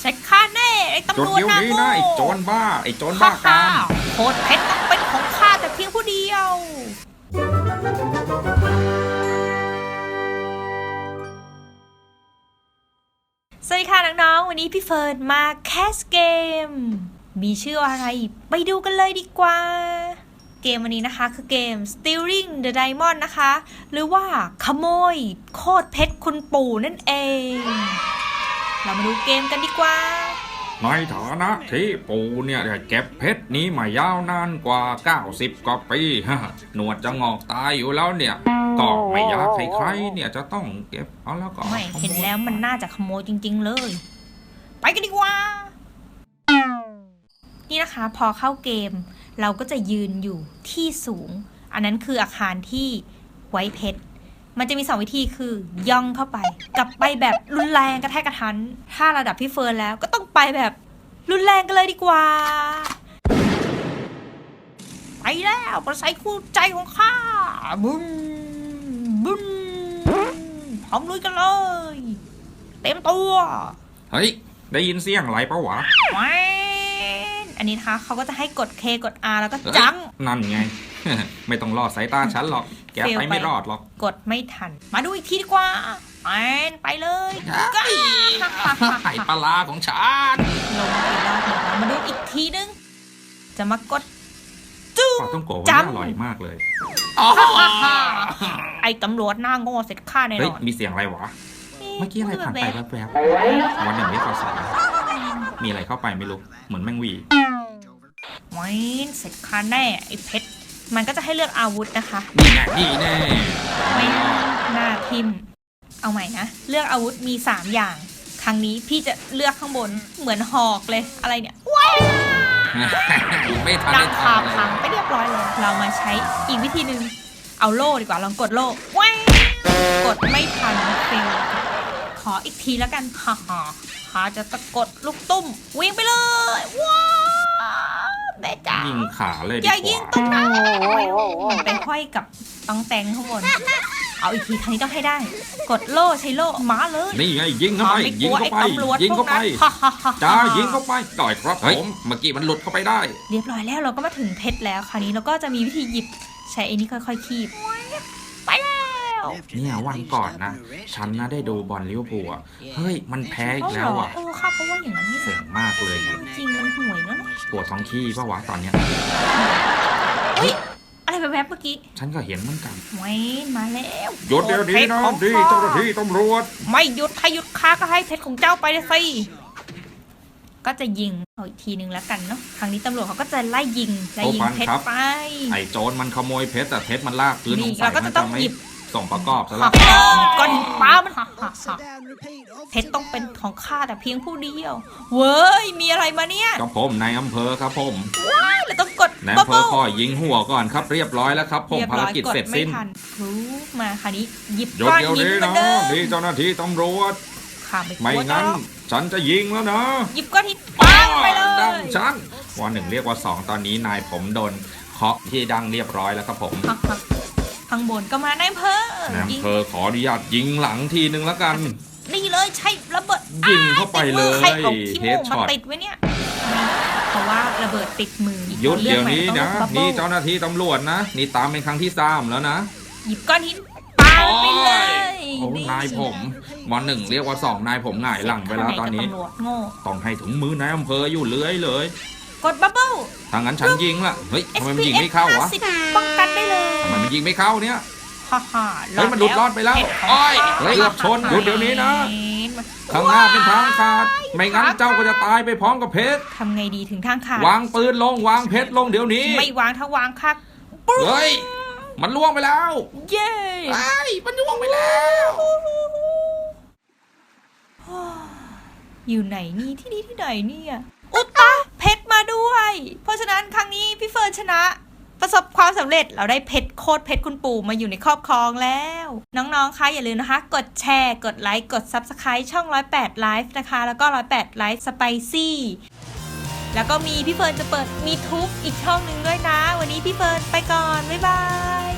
เสร็จข้าแน่ไอ้จตำดรวจเดี๋ยวนานี้โง่นะไอ้โจรบ้าไอ้โจรฮ่าบ้ากาฮ่ารโคตรเพชรต้องเป็นของข้าแต่เพียงผู้เดียว สวัสดีค่ะน้องๆ วันนี้พี่เฟิร์นมาแคสเกม มีชื่อว่าอะไร ไปดูกันเลยดีกว่า เกมวันนี้นะคะคือเกม Stealing the Diamond นะคะ หรือว่าขโมยโคตรเพชรคุณปู่นั่นเอง เรามาดูเกมกันดีกว่า ในฐานะที่ปู่เนี่ยได้เก็บเพชรนี้มายาวนานกว่า 90 กว่าปีฮะหนวดจะงอกตายอยู่แล้วเนี่ย ก็ไม่อยากให้ใครเนี่ยจะต้องเก็บเอาแล้วก็ไม่เห็นแล้วมันน่าจะขโมยจริง ๆ เลย ไปกันดีกว่า นี่นะคะพอเข้าเกม เราก็จะยืนอยู่ที่สูง อันนั้นคืออาคารที่ไว้เพชร มันจะมีสองวิธีคือย่องเข้าไป กับไปแบบรุนแรงกระแทกกระทัน ถ้าระดับพี่เฟิร์นแล้วก็ต้องไปแบบรุนแรงกันเลยดีกว่า ไปแล้วประไซคู่ใจของข้าบุ้นบุ้นพร้อมลุยกันเลย เต็มตัว เฮ้ย ได้ยินเสียงอะไรปะวะแหวนอันนี้นะคะเขาก็จะให้กด K กด R แล้วก็เฮ้ยจัง นั่นไง ไม่ต้องรอดสายตาฉันหรอก แกเฟลไปไปไม่รอดหรอก กดไม่ทัน มาดูอีกทีดีกว่าแหวนไปเลยไข่ปลาร้าของฉันลงไปรอบหนึ่งแล้วมาดูอีกทีนึง จะมากดจุ๊ปลาต้องโกะจำวันนี้อร่อยมากเลยไอ้ตำรวจหน้าโง่เสร็จฆ่าแน่เฮ้ยนอนมีเสียงอะไรวะ เมื่อกี้อะไรผ่านไปแบบแวบๆวันหนึ่งไม่ข่าวสารมีอะไรเข้าไปไม่รู้ เหมือนแมงวีแหวนเสร็จฆ่าแน่ไอ้เพชร มันก็จะให้เลือกอาวุธนะคะ นี่แน่นี่แน่ไม่หน้าทิม เอาใหม่นะ เลือกอาวุธมี 3 อย่าง ครั้งนี้พี่จะเลือกข้างบนเหมือนหอกเลยอะไรเนี่ยว้าวไม่ทันดัได้งทคาำเลพังยไปเรียบร้อยเลยเรามาใช้อีกวิธีหนึ่งเอาโล่ดีกว่าลองกดโล่ว้าวกดไม่ทันเฟลขออีกทีแล้วกันฮ่าฮ่าหาจะตะกดลูกตุ้มวิ่งไปเลยว้าวแม่จ๋า ยิงขาเลยดีอย่ายิงกตรว่างนั้นไปห้อยกับต้องแตงข้างบน เอาอีกทีครั้งนี้ต้องให้ได้ กดโล่ใช้โล่มาเลยนี่ไงยิงเข้าไปไม่ยิกงลัวเข้าไอ้ไปตำรวจยิงพวเข้ากไปนั้นฮ่าฮ่าฮ่าจ้าฮ่ยิงเข้าไปต่อยครับผมเมื่อกี้มันหลุดเข้าไปได้ เรียบร้อยแล้วเราก็มาถึงเพชรแล้ว คราวนี้เราก็จะมีวิธีหยิบใช้ไอ้นี่ค่อยๆคีบไปแล้ว เนี่ยวันก่อนนะ ฉันนะได้ดูบอลลิเวอร์พูลอะเฮ้ย มันแพ้อีกแล้วอะเออค่ะเพราะว่าอย่างนั้นนี่เสียงมากเลยจริงมันห่วยเนอะปวดท้องขี้ปะวะตอนเนี้ย เฮ้ย อะไรแบบๆเมื่อกี้ฉันก็เห็นเหมือนกันเวนมาแล้วหยุดเดี๋ยวนี้นะโอ้เพดีชรของเจ้าหน้าที่ตำรวจ ไม่หยุดถ้าหยุดค้าก็ให้เพชรของเจ้าไปเลยสิก็จะยิงเอาอีกทีนึงแล้วกันเนาะครั้งนี้ตำรวจเขาก็จะไล่ยิงไล่ยิงเพชรไปไอ้โจรมันขโมยเพชรแต่เพชรมันลากพื้นนี่สงสัยเราก็มัจะนต้จะองไม่หยิบ ส่งประกอบซะฮ่าแล้วฮ่าก้อนหินป้ามันฮ่าฮ่าฮ่าเพเพชชรรต้ต้อองงเป็เป็นนของข้าแต่เพียงผู้เดียว เว้ย มีอะไรมาเนี่ยก็ผมนายอำเภอครับผมเราต้องกดนายบับอำเภอเบิ้ลขอยิงหัวก่อนครับ เรียบร้อยแล้วครับ ผมเรียบภารร้อยกิจกดเสร็จไม่สิ้นทันรู้มาคราวนี้หยิบหยุดก้อนเดี๋ยวหินนี้เหมือนะนเดิมนี่เจ้าหน้าที่ตำรวจข้าไม่กไม่ลัวงั้นหรอกฉันจะยิงแล้วนะหยิบก้อนหินปังไปเลดังยฉันวันหนึ่งเรียกว่าสองตอนนี้นายผมโดนเคาะที่ดังเรียบร้อยแล้วครับผมฮ่าฮ่า ข้างบนก็มาในายอำเภอนายยิงอำเภอขออนุญาตยิงหลังทีนึงแล้วกัน นี่เลยใช่ระเบิดยิงเข้าไปเลยใครเอาขี้มูกมา Headshot ติดไว้เนี่ยเพราะว่าระเบิดติดมือหยุดเดี๋ยวนี้นะต้องนี่บับเบิ้ลเจ้าหน้าที่ตำรวจนะ นี่ตามเป็นครั้งที่สามแล้วนะ หยิบก้อนหินปังไปเลยโอ้นายผมวันหนึ่งเรียกว่าสองนายผมหงายหลังไปแล้วตอนนี้ ตำรวจโง่ต้องให้ถึงมือนายอำเภออยู่เรื่อยเลย กดบับเบิ้ลถ้างั้นฉันยิงละเฮ้ยทำไมมันยิงไม่เข้าวะ 50ป้องกันได้เลยทำไมมัน ยิงไม่เข้าเนี่ยฮ่าฮ่าเฮ้ยมันหลุดรอดไปแล้วเพชรของโอ้ยข้าเกือบชนหยุดเดี๋ยวนี้นะมันข้างหน้าเป็นทางขาด ไม่งั้นเจ้าก็จะตายไปพร้อมกับเพชรทำไงดีถึงทางขาด วางปืนลงวางเพชรลงเดี๋ยวนี้ ไม่วางถ้าวางคักเฮ้ย มันล่วงไปแล้ว เย้ไอ้ยมันล่วงไปแล้วอยู่ไหนนี่ที่นี่ที่ไหนเนี่ยอุตตะเพชรมาด้วย เพราะฉะนั้นครั้งนี้พี่เฟิร์นชนะ ประสบความสำเร็จเราได้เพชรโคตรเพชรคุณปู่มาอยู่ในครอบครองแล้ว น้องๆ คะอย่าลืมนะคะ กดแชร์ กดไลค์ กด Subscribe ช่อง 108 Live นะคะ แล้วก็ 108 Live Spicy แล้วก็มีพี่เฟิร์นจะเปิดมีทุกอีกช่องหนึ่งด้วยนะ วันนี้พี่เฟิร์นไปก่อน บ๊ายบาย